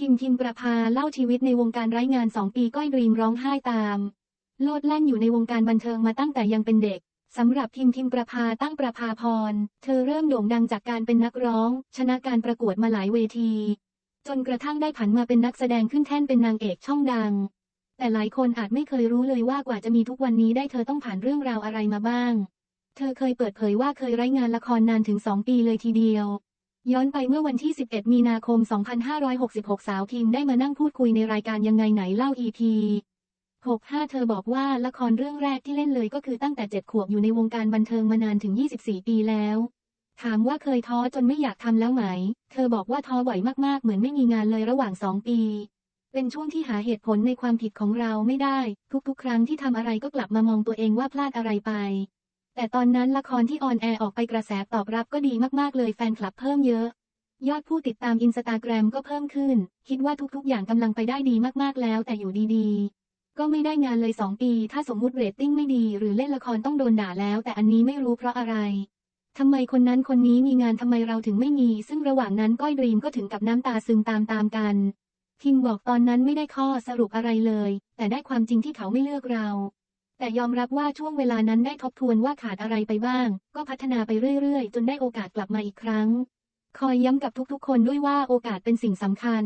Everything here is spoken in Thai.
ทิมทิมประภาเล่าชีวิตในวงการไร้งานสองปีก้อยดรีมร้องไห้ตาม โลดแล่นอยู่ในวงการบันเทิงมาตั้งแต่ยังเป็นเด็กสำหรับทิมทิมประภาตั้งประภาพร เธอเริ่มโด่งดังจากการเป็นนักร้อง ชนะการประกวดมาหลายเวที จนกระทั่งได้ผันมาเป็นนักแสดงขึ้นแท่นเป็นนางเอกช่องดัง แต่หลายคนอาจไม่เคยรู้เลยว่ากว่าจะมีทุกวันนี้ได้เธอต้องผ่านเรื่องราวอะไรมาบ้าง เธอเคยเปิดเผยว่าเคยไร้งานละครนานถึง2ปีเลยทีเดียว ย้อนไปเมื่อวันที่ 11 มีนาคม 2566 สาวพิมได้มานั่งพูดคุยในรายการยังไงไหนเล่า EP 65 เธอบอกว่าละครเรื่องแรกที่เล่นเลยก็คือตั้งแต่ 7 ขวบอยู่ในวงการบันเทิงมานานถึง 24 ปีแล้ว ถามว่าเคยท้อจนไม่อยากทำแล้วไหม เธอบอกว่าท้อบ่อยมากๆ เหมือนไม่มีงานเลยระหว่าง 2 ปี เป็นช่วงที่หาเหตุผลในความผิดของเราไม่ได้ ทุกๆ ครั้งที่ทำอะไรก็กลับมามองตัวเองว่าพลาดอะไรไป แต่ตอนนั้นละครที่ออนแอร์ออกไปกระแสตอบรับก็ดีมากๆเลยแฟนคลับเพิ่มเยอะ ยอดผู้ติดตามอินสตาแกรมก็เพิ่มขึ้น คิดว่าทุกๆ อย่างกำลังไปได้ดีมากๆแล้วแต่อยู่ดีๆ ก็ไม่ได้งานเลย 2 ปี ถ้าสมมุติเรตติ้งไม่ดี หรือเล่นละครต้องโดนด่าแล้ว แต่อันนี้ไม่รู้เพราะอะไรทำไมคนนั้นคนนี้มีงานทำไมเราถึงไม่มี ซึ่งระหว่างนั้นก้อยดรีมก็ถึงกับน้ำตาซึมตามตามกันทิมบอกตอนนั้นไม่ได้ข้อสรุปอะไรเลย แต่ได้ความจริงที่เขาไม่เลือกเรา แต่ยอมรับว่าช่วงเวลานั้นได้ทบทวนว่าขาดอะไรไปบ้าง ก็พัฒนาไปเรื่อยๆ จนได้โอกาสกลับมาอีกครั้ง คอยย้ำกับทุกๆ คนด้วยว่าโอกาสเป็นสิ่งสำคัญ